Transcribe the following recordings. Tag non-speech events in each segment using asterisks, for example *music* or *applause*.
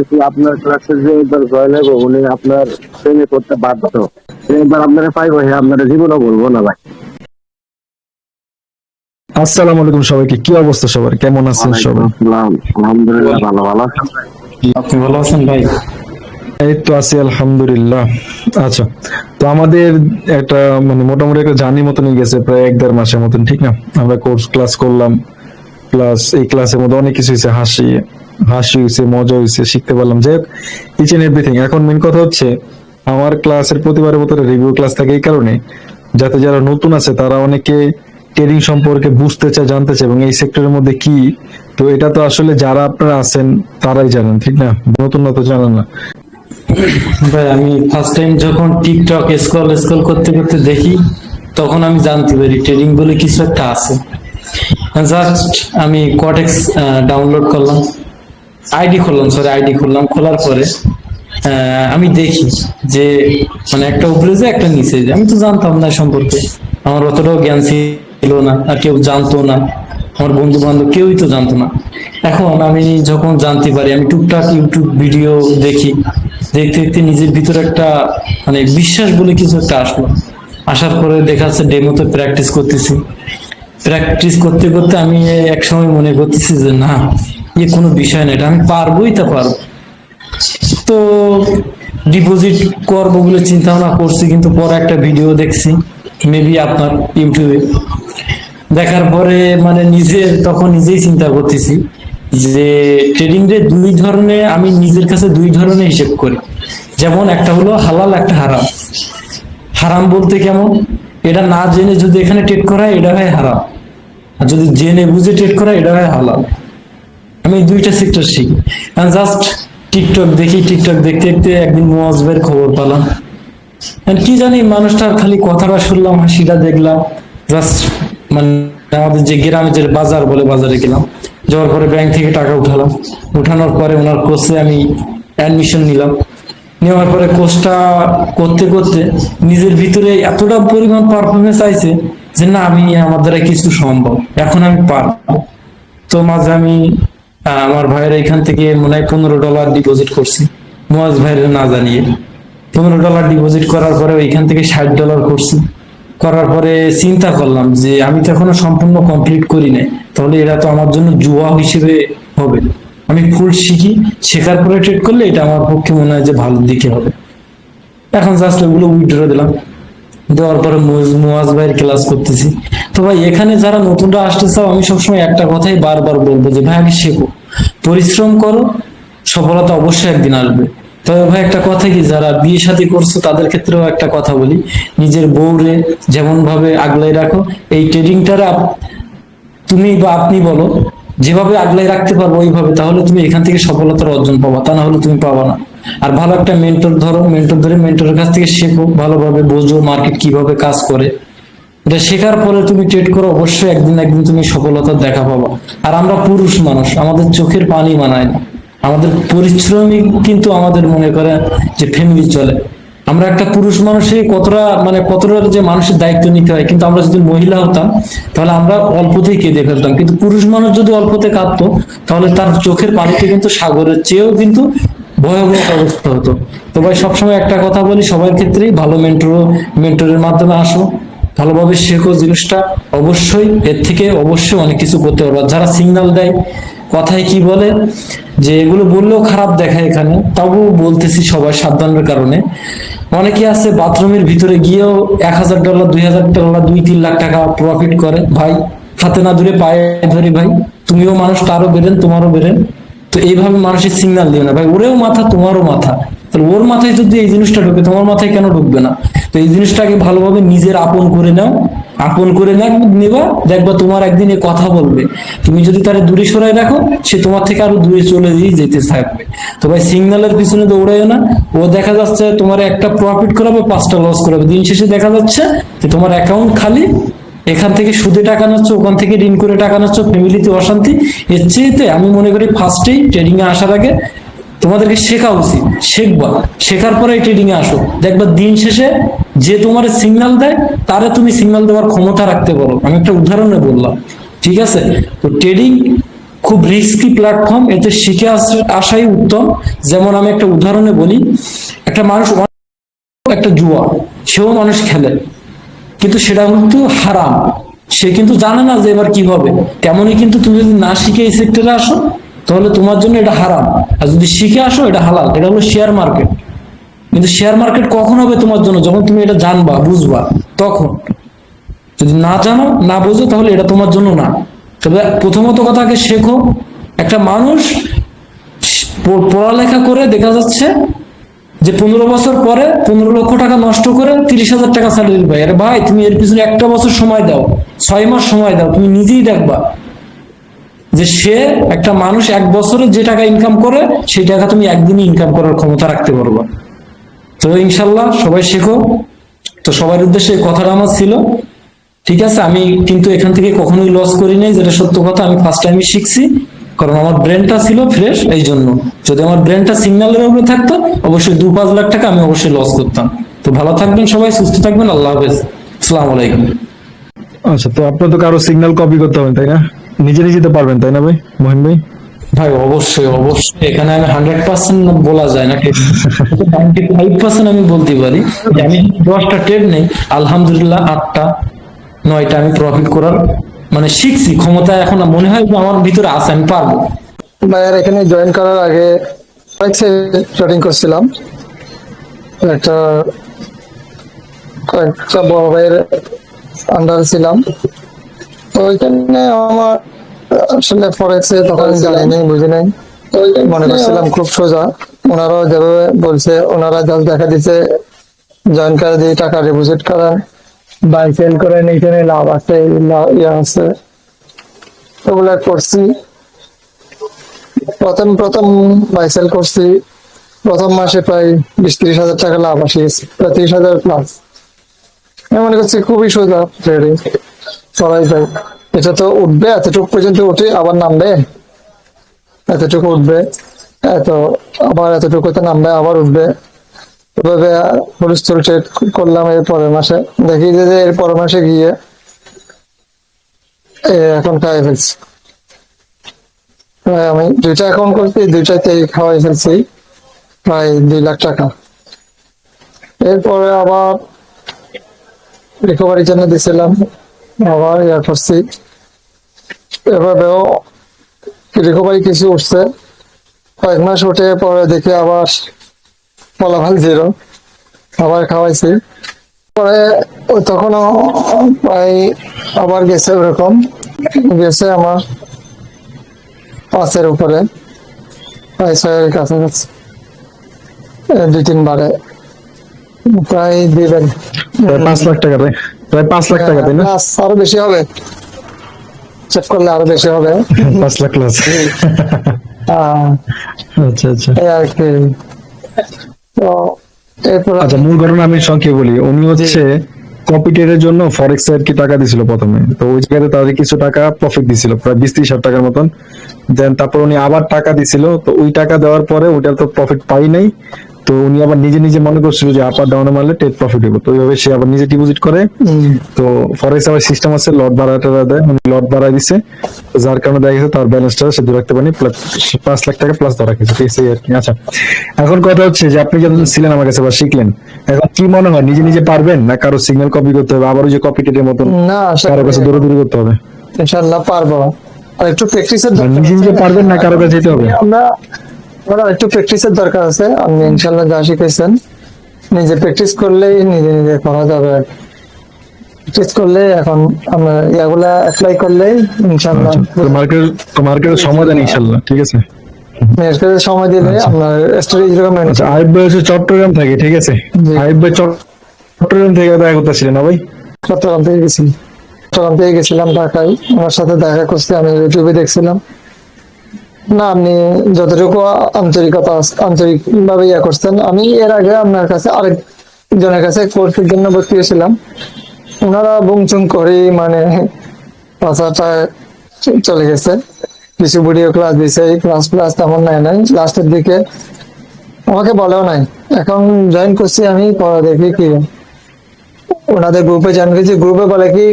বলতেছি আপনার ক্লাসে যে একবার জয়েন হব উনি আপনার প্রেমে করতে বাধ্য। সে একবার আপনারা পাইবো হ্যাঁ আপনারা জীবনও বলব না ভাই। আসসালামু আলাইকুম সবাইকে কি অবস্থা সবার? কেমন আছেন সবাই? আলহামদুলিল্লাহ ভালো ভালো আপনি ভালো আছেন ভাই? এই তো আছি আলহামদুলিল্লাহ। আচ্ছা তো আমাদের একটা মানে মোটামুটি একটা জার্নি মতন গেছে প্রায় এক দেড় মাসের মতন ঠিক না? আমরা কোর্স ক্লাস করলাম প্লাস এই ক্লাসের মধ্যে অনেক কিছু হয়েছে হাসি হাসি হয়েছে মজা হয়েছে শিখতে পারলাম। যাই হোক ইচ এন্ড এভরিথিং এখন মেন কথা হচ্ছে, আমার ক্লাসের প্রতিবারের মতো রিভিউ ক্লাস থাকে এই কারণে, যাতে যারা নতুন আছে, তারা অনেকে ট্রেডিং সম্পর্কে বুঝতে চায়, জানতে চায়, এবং এই সেক্টরের মধ্যে কি? তো এটা তো আসলে যারা আপনারা আছেন, তারাই জানেন, ঠিক না? নতুন তো জানেন না। ভাই, আমি ফার্স্ট টাইম যখন টিকটক স্ক্রল স্ক্রল করতে করতে দেখি, তখন আমি জানতে পারি ট্রেডিং বলে কিছু একটা আছে। জাস্ট আমি কটেক্স ডাউনলোড করলাম। আইডি খুললাম সরি আইডি খুললাম, খোলার পরে আমি দেখি যে মানে একটা উপরে যে, একটা নিচে যে, আমি তো জানতাম না সম্পর্কে। আমার অতটাও জ্ঞান ছিল না, আর কেউ জানতো না। আমার বন্ধু বান্ধব কেউই তো জানতো না। এখন আমি যখন জানতে পারি, আমি টুকটাক ইউটিউব ভিডিও দেখি, দেখতে দেখতে নিজের ভিতরে একটা মানে বিশ্বাস বলে কিছু একটা আসলো। আসার পরে দেখা যাচ্ছে ডেমোতে প্র্যাকটিস করতেছি। প্র্যাকটিস করতে করতে আমি এক সময় মনে করতেছি যে, না এ কোনো বিষয় না, এটা আমি পারবোই তা পারব। তো ডিপোজিট করব বলে চিন্তা ভাবনা করছি, কিন্তু পরে একটা ভিডিও দেখছি মেবি আপনার ইউটিউবে দেখার পরে মানে নিজের, তখন নিজেই চিন্তা করতেছি যে ট্রেডিং এর দুই ধরনের আমি নিজের কাছে দুই ধরনের হিসেব করি। যেমন একটা হলো হালাল, একটা হারাম। হারাম বলতে কেমন? এটা না জেনে যদি এখানে ট্রেড করা এটা হয় হারাম। আর যদি জেনে বুঝে ট্রেড করা এটা হয় হালাল। আমি দুইটা সেক্টর শিখি। জাস্ট টিকটক দেখি টিকটক দেখতে দেখতে একদিন মোয়াজ ভাইয়ের খবর পেলাম। কি জানি মানুষটার খালি কথাটা শুনলাম, হাসিটা দেখলাম। জাস্ট মানে আমাদের যে গ্রামে যে বাজার বলে বাজারে গেলাম, যাওয়ার পরে ব্যাংক থেকে টাকা উঠালাম। উঠানোর পরে ওনার কোর্সে আমি অ্যাডমিশন নিলাম। নেওয়ার পরে কোর্সটা করতে করতে নিজের ভিতরে এতটা পরিমাণ পারফরমেন্স আইছে যে না, আমি আমার দ্বারা কিছু সম্ভব। এখন আমি পারব। তো মাঝে আমি আমার ভাইয়ের এখান থেকে মনে হয় পনেরো ডলার ডিপোজিট করছি। মোয়াজ ভাইয়ের না জানিয়ে। পনেরো ডলার ডিপোজিট করার পরে ওইখান থেকে ষাট ডলার করছি। করার পরে চিন্তা করলাম যে আমি তো এখনও সম্পূর্ণ কমপ্লিট করি নাই। তাহলে এটা তো আমার জন্য জুয়া হিসেবে হবে। আমি ফুল শিখি, শেখার পরে ট্রেড করলে এটা আমার পক্ষে মনে হয় যে ভালো দিকে হবে। এখন জাস্ট ওগুলো উইড্রো দিলাম। দেওয়ার পরে মুয়াজ ভাইয়ের ক্লাস করতেছি। তো ভাই, এখানে যারা নতুনরা আসতে চাও আমি সবসময় একটা কথাই বারবার বলব যে, ভাই, আগে শেখো। পরিশ্রম করো, সফলতা অবশ্যই একদিন আসবে। তবে ভাই, একটা কথা কি, যারা বিয়ে শাদী করছ, তাদের ক্ষেত্রেও একটা কথা বলি, নিজের বউরে যেমন ভাবে আগলাই রাখো, এই ট্রেডিংটারে তুমি বা আপনি বলো, যেভাবে আগলাই রাখতে পারব ওইভাবে, তাহলে তুমি এখান থেকে সফলতার অর্জন পাবা, তা না হলে তুমি পাবা না। আর ভালো একটা মেন্টর ধরো মেন্টর ধরে মেন্টরের কাছ থেকে শেখো, ভালোভাবে বোঝো মার্কেট কীভাবে কাজ করে। এটা শেখার পরে তুমি ট্রেড করো, অবশ্যই একদিন একদিন তুমি সফলতার দেখা পাবা। আর আমরা পুরুষ মানুষ, আমাদের চোখের পানি মানায় না। আমাদের পরিশ্রমই কিন্তু আমাদের মনে করে যে ফ্যামিলি চলে। আমরা একটা পুরুষ মানুষে কতটা মানে কতটা যে মানুষের দায়িত্ব নিতে হয়, কিন্তু আমরা যদি মহিলা হতাম, তাহলে আমরা অল্পতেই কেঁদে ফেলতাম। কিন্তু পুরুষ মানুষ যদি অল্পতে কাঁদতো, তাহলে তার চোখের পানিতে কিন্তু সাগরের চেয়েও কিন্তু ভয়াবহ অবস্থা হতো। তো ভাই, সবসময় একটা কথা বলি, সবার ক্ষেত্রেই ভালো মেন্টর মেন্টরের মাধ্যমে আসো। ভালোভাবে শেখো জিনিসটা, অবশ্যই এর থেকে অবশ্যই অনেক কিছু করতে পারবে। যারা সিগনাল দেয়, কথায় কি বলে, যে এগুলো বললেও খারাপ দেখায় এখানে, তবুও বলতেছি সবাই সাবধানের কারণে। অনেকে আছে বাথরুমের ভিতরে গিয়েও এক হাজার ডলার, দুই হাজার ডলার, দুই, তিন লাখ টাকা প্রফিট করে। ভাই, হাতে না ধরে পায়ে ধরে ভাই, তুমিও মানুষ তারও বেরেন তোমারও বেরেন তো এইভাবে মানুষের সিগনাল দিও না। ভাই, ওরেও মাথা, তোমারও মাথা। তাহলে ওর মাথায় যদি এই জিনিসটা ঢুকে, তোমার মাথায় কেন ঢুকবে না? তো এই জিনিসটাকে ভালোভাবে নিজের আপন করে নাও, আপন করে নেবা, দেখবা তোমার একদিন এ কথা বলবে। তুমি যদি তারে দূরে সরাই রাখো, সে তোমার থেকে আরও দূরে চলে যেতে থাকবে। তো ভাই, সিগন্যালের পিছনে দৌড়াইও না। ও দেখা যাচ্ছে তোমার একটা প্রফিট করাবে, পাঁচটা লস করাবে। দিন শেষে দেখা যাচ্ছে যে তোমার অ্যাকাউন্ট খালি, এখান থেকে সুদে টাকা নিচ্ছ, ওখান থেকে ঋণ করে টাকা নিচ্ছ ফ্যামিলিতে অশান্তি। এর চেয়েতে আমি মনে করি ফার্স্টেই ট্রেডিং এ আসার আগে তোমাদেরকে শেখা উচিত, শিখবা। শেখার পরে ট্রেডিং এ আসো। দেখবা দিন শেষে যে তোমার সিগন্যাল দেয়, তারে তুমি সিগন্যাল দেওয়ার ক্ষমতা রাখতে পারো। আমি একটা উদাহরণে বললাম, ঠিক আছে? তো ট্রেডিং খুব রিস্কি প্ল্যাটফর্ম এতে শিখে আসাই উত্তম। যেমন আমি একটা উদাহরণে বলি, একটা মানুষ একটা জুয়া, সেও মানুষ খেলে, কিন্তু সেটা কিন্তু হারাম। সে কিন্তু জানে না যে এবার কি হবে। তেমনই কিন্তু তুমি যদি না শিখে এই সেক্টরে আসো তাহলে তোমার জন্য এটা হারাম। আর যদি শিখে আসো, এটা হালাল। এটা হলো শেয়ার মার্কেট কিন্তু শেয়ার মার্কেট কখন হবে তোমার জন্য? যখন তুমি এটা জানবা, বুঝবা, তখন। যদি না জানো, না বোঝো, তাহলে এটা তোমার জন্য না। তবে প্রথমত কথাকে শেখো, একটা মানুষ পড়ালেখা করে দেখা যাচ্ছে যে পনেরো বছর পরে পনেরো লক্ষ টাকা নষ্ট করে তিরিশ হাজার টাকা স্যালারি পাই আরে ভাই, তুমি এর পিছনে একটা বছর সময় দাও, ছয় মাস সময় দাও, তুমি নিজেই দেখবা। যে সে একটা মানুষ এক বছরে যে টাকা ইনকাম করে, সেই টাকা তুমি একদিনই ইনকাম করার ক্ষমতা রাখতে পারবা। তো ইনশাল্লাহ সবাই শেখো। তো সবার উদ্দেশ্যে কথাটা আমার ছিল। ঠিক আছে, আমি কিন্তু এখান থেকে কখনোই লস করি নাই, যেটা সত্য কথা, আমি ফার্স্ট টাইমই শিখছি। কারণ আমার ব্রেনটা ছিল ফ্রেশ এই জন্য। যদি আমার ব্রেনটা সিগন্যালের উপরে থাকতো, অবশ্যই দু পাঁচ লাখ টাকা আমি অবশ্যই লস করতাম। তো ভালো থাকবেন সবাই, সুস্থ থাকবেন, আল্লাহ হাফেজ। আসসালামু আলাইকুম। আচ্ছা তো আপনার তো কারও সিগন্যাল কপি করতে হবে, তাই না? নিজে নিজে তো পারবেন তাই না ভাই? মহিন ভাই? ভাই অবশ্যই অবশ্যই। এখানে আমি হান্ড্রেড পার্সেন্ট বলা যায় না নাইনটি ফাইভ পার্সেন্ট আমি বলতে পারি। আমি দশটা ট্রেড নেই। আলহামদুলিল্লাহ আটটা নয়টা আমি প্রফিট করার মানে শিখছি। ক্ষমতা এখন মনে হয় যে আমার ভিতরে আছে আমি পারব। ভাইয়ার এখানে জয়েন করার আগে ট্রেডিং করছিলাম। একটা কয়েকটা বড় ভাইয়ের আন্ডার ছিলাম। তো ওইখানে আমার আসলে ফরেক্সে তখন জানি নাই বুঝি নাই। মনে করছিলাম খুব সোজা। ওনারাও যেভাবে বলছে ওনারা জাস্ট দেখা দিচ্ছে জয়েন করে দিয়ে টাকা ডিপোজিট করেন বাই সেল করেন এইখানে লাভ আছে ইয়ে আছে। ওগুলা করছি। প্রথম প্রথম বাইসেল করছি। প্রথম মাসে প্রায় বিশ ত্রিশ হাজার টাকা লাভ আসিয়েছে প্রায় ত্রিশ হাজার প্লাস আমি মনে করছি খুবই সোজা ট্রেডিং সবাই যায়। এটা তো উঠবে, এতটুকু পর্যন্ত উঠে আবার নামবে। এতটুকু উঠবে, এত আবার এতটুকুতে নামবে, আবার উঠবে। এভাবে হলুস্থল ট্রেড করলাম এর পরের মাসে। দেখি যে এর পরের মাসে গিয়ে এখন খাই ফেলছি। আমি দুইটা অ্যাকাউন্ট করছি, দুইটাতেই খাওয়াই ফেলছি, প্রায় দুই লাখ টাকা। এরপরে আবার রিকভারির জন্য দিছিলাম। আবার ইয়া করছি এভাবেও রিকভারি কিছু উঠছে। কয়েক মাস উঠে পরে দেখি আবার ফলাফল জিরো আবার খাওয়াইছি। পরে তখনও প্রায় আবার গেছে ওরকম। গেছে আমার পাঁচের উপরে। প্রায় ছয়ের কাছাকাছি। দুই তিনবারে। প্রায় দিবেন। প্রায় পাঁচ লাখ টাকা প্রায় পাঁচ লাখ টাকা তাই না? আরও বেশি হবে। চেক করলে আরও বেশি হবে। *laughs* পাঁচ লাখ প্লাস আচ্ছা আচ্ছা। আর কি। তো এরপর আচ্ছা মূল ঘটনা আমি সংক্ষেপে বলি। উনি হচ্ছে কপি ট্রেডের জন্য ফরেক্স এর কি টাকা দিছিল প্রথমে? তো ওই জায়গাতে তাদের কিছু টাকা প্রফিট দিছিল প্রায় বিশ ত্রিশ হাজার টাকার মতন। দেন তারপর উনি আবার টাকা দিছিল তো ওই টাকা দেওয়ার পরে ওইটার তো প্রফিট পাই নাই। তো উনি আবার নিজে নিজে মনে করছিল যে আপার ডাউনে মারলে টেট প্রফিট হবে। তো ওইভাবে সে আবার নিজে ডিপোজিট করে। তো ফরেক্স আবার সিস্টেম আছে লট বাড়াটা দেয়। উনি লট বাড়াই দিছে। যার কারণে দেখা গেছে তার ব্যালেন্সটা সে রাখতে পারেনি পাঁচ লাখ টাকা প্লাস ধরা গেছে ঠিক আছে আচ্ছা এখন কথা হচ্ছে যে আপনি যখন ছিলেন আমার কাছে বা শিখলেন এখন কি মনে হয় নিজে নিজে পারবেন না কারও সিগন্যাল কপি করতে হবে আবার ওই যে কপি টেটের মতন কারও কাছে দৌড়াদৌড়ি করতে হবে? ইনশাল্লাহ পারব। আর একটু প্র্যাকটিসের আর নিজে নিজে পারবেন না কারও কাছে যেতে হবে? আমরা আমরা একটু প্র্যাকটিসের দরকার আছে। আপনি ইনশাল্লাহ যা শিখেছেন নিজে প্র্যাকটিস নিজে নিজে করা যাবে। প্র্যাকটিস করলে এখন আমরা ইয়াগুলা অ্যাপ্লাই ইনশাল্লাহ মার্কেট তো সময় দেন ইনশাল্লাহ ঠিক আছে? মেয়ের সময় দিলে আপনার স্টোরি আচ্ছা আইব ভাই হচ্ছে চট্টগ্রাম থাকে ঠিক আছে। আইব ভাই চট্টগ্রাম থেকে দেখা করতেছিলেন না ভাই? চট্টগ্রাম থেকে গেছি। চট্টগ্রাম থেকে গেছিলাম ঢাকায়। ওনার সাথে দেখা করছি আমি ইউটিউবে দেখছিলাম। না, আপনি যতটুকু আন্তরিকতা আন্তরিক ভাবে ইয়া করছেন, আমি এর আগে আপনার কাছে আরেক জনের কাছে কোর্সের জন্য ভর্তি হয়েছিলাম ওনারা বুংচুং করে মানে ভাষাটা চলে গেছে। কিছু ভিডিও ক্লাস দিছে ক্লাস ক্লাস তেমন নাই নাই। লাস্টের দিকে আমাকে বলেও নাই। এখন জয়েন করছি আমি, পরে দেখি কি। ওনাদের গ্রুপে জান গেছি গ্রুপে বলে কি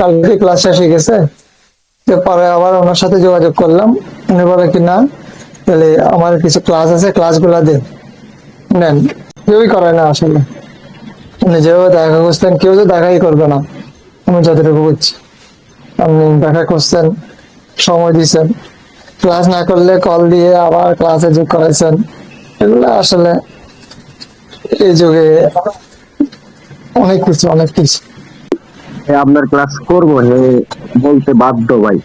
কালকে ক্লাস শেষ হয়ে গেছে। পরে, আবার ওনার সাথে যোগাযোগ করলাম। উনি বলে কি, না, তাহলে আমার কিছু ক্লাস আছে ক্লাসগুলো দেন নেন। কেউই করে না আসলে। উনি যেভাবে দেখা করছেন, কেউ তো দেখাই করবে না। আমি যতটুকু বুঝছি। আপনি দেখা করছেন, সময় দিচ্ছেন ক্লাস না করলে কল দিয়ে আবার ক্লাসে যোগ করাইছেন। এগুলো আসলে এই যুগে অনেক কিছু অনেক কিছু। আপনার ক্লাস করব হে বলতে বাধ্য ভাই।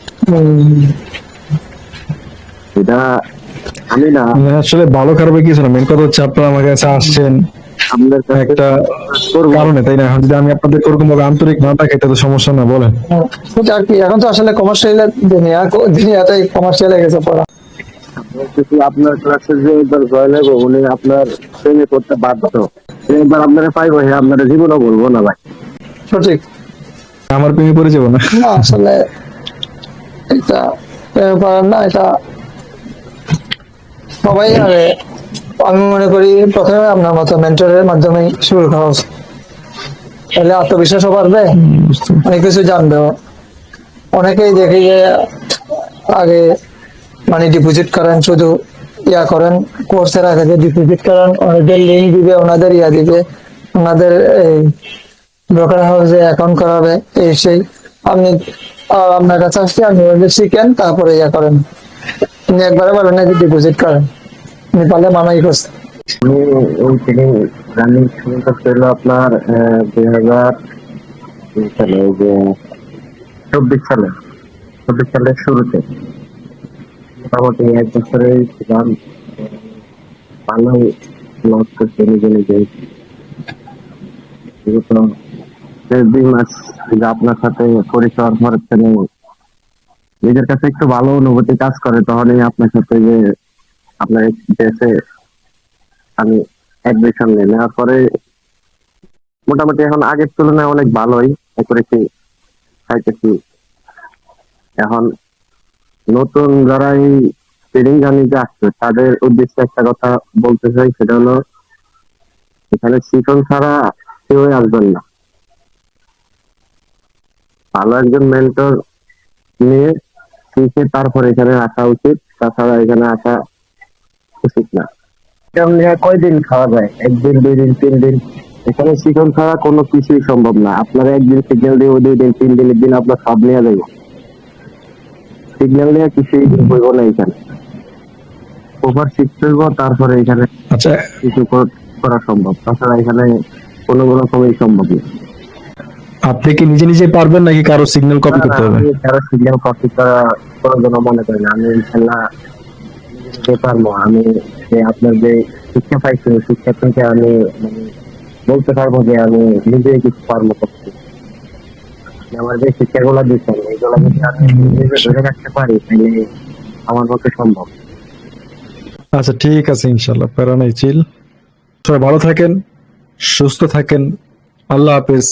এটা আমি না আসলে ভালো খারাপের কিছু না মেন কথা হচ্ছে আপনারা আমার কাছে আসছেন। একটা কারণে তাই না? এখন যদি আমি আপনাদের ওরকম ভাবে আন্তরিক না থাকি তাহলে সমস্যা না বলেন। আর কি এখন তো আসলে কমার্শিয়াল দুনিয়া দুনিয়াটাই কমার্শিয়ালে গেছে পড়া। বলতেছি আপনার ক্লাসে যে উনি আপনার প্রেমে করতে বাধ্য। একবার আপনারা পাইবো হে আপনারা জীবনও বলব না ভাই। সঠিক। আমার প্রেমে পড়ে যাব না। না আসলে এটা প্রেমে পড়ার না এটা সবাই আরে আমি মনে করি প্রথমে আপনার মতো মেন্টরের মাধ্যমে শুরু করা উচিত। তাহলে আত্মবিশ্বাসও বাড়বে? অনেক কিছু জানবে। অনেকেই দেখি যে আগে মানে ডিপোজিট করেন শুধু ইয়া করেন কোর্সের আগে যে ডিপোজিট করেন ওনাদের লিঙ্ক দিবে ওনাদের ইয়া দিবে ওনাদের এই ব্রোকার হাউসে অ্যাকাউন্ট করাবে এই সেই আপনি আপনার কাছে আসছে আপনি শিখেন তারপরে ইয়া করেন। আপনি একবারে বলেন না যে ডিপোজিট করেন। আপনি পারলে মানাই করছেন। আমি ওই ট্রেনিং রানিং আপনার দুই হাজার সালে ওই যে চব্বিশ সালে, চব্বিশ সালের শুরুতে। মোটামুটি এক বছরেই ছিলাম। ভালোই লস করছে নিজে নিজে দুই মাস যে আপনার সাথে পরিচয় হওয়ার পরে নিজের কাছে একটু ভালো অনুভূতি কাজ করে, তখনই আপনার সাথে যে আপনার দেশে আমি অ্যাডমিশন নিই নেওয়ার পরে মোটামুটি এখন আগের তুলনায় অনেক ভালোই করেছি খাইতেছি এখন নতুন যারা এই ট্রেনিং জার্নিতে আসছে, তাদের উদ্দেশ্যে একটা কথা বলতে চাই, সেটা হলো এখানে শিখন ছাড়া কেউই আসবেন না। ভালো একজন মেন্টর নিয়ে শিখে তারপর এখানে আসা উচিত। তাছাড়া এখানে আসা উচিত না। কয়দিন খাওয়া যায়? একদিন দুই দিন তিন দিন এখানে শিখন ছাড়া কোনো কিছুই সম্ভব না। আপনারা একদিন সিগন্যাল দিয়ে দুই দিন তিন দিনের দিন আপনার সব নিয়ে যাবে। সিগন্যাল নিয়ে কিছুই হইব না এখানে। ওভার শিখতে হইব তারপরে এখানে আচ্ছা। কিছু করা সম্ভব। তাছাড়া এখানে কোনো কোনো রকমই সম্ভব না। আপনি কি নিজে নিজে পারবেন নাকি কারও সিগন্যাল কপি করতে হবে? কারও সিগন্যাল কপি করা কোনো জন্য মনে করি না। আমি ইনশাল্লাহ নিজে পারব। আমি যে আপনার যে শিক্ষা পাইছি শিক্ষা থেকে আমি মানে বলতে পারব যে আমি নিজেই কিছু পারব করতে। আমার যে শিক্ষাগুলো দিচ্ছেন এইগুলো যদি আমি নিজে ধরে রাখতে পারি তাহলে আমার পক্ষে সম্ভব। আচ্ছা ঠিক আছে ইনশাল্লাহ প্যারা নাই চিল। সবাই ভালো থাকেন সুস্থ থাকেন। আল্লাহ হাফেজ।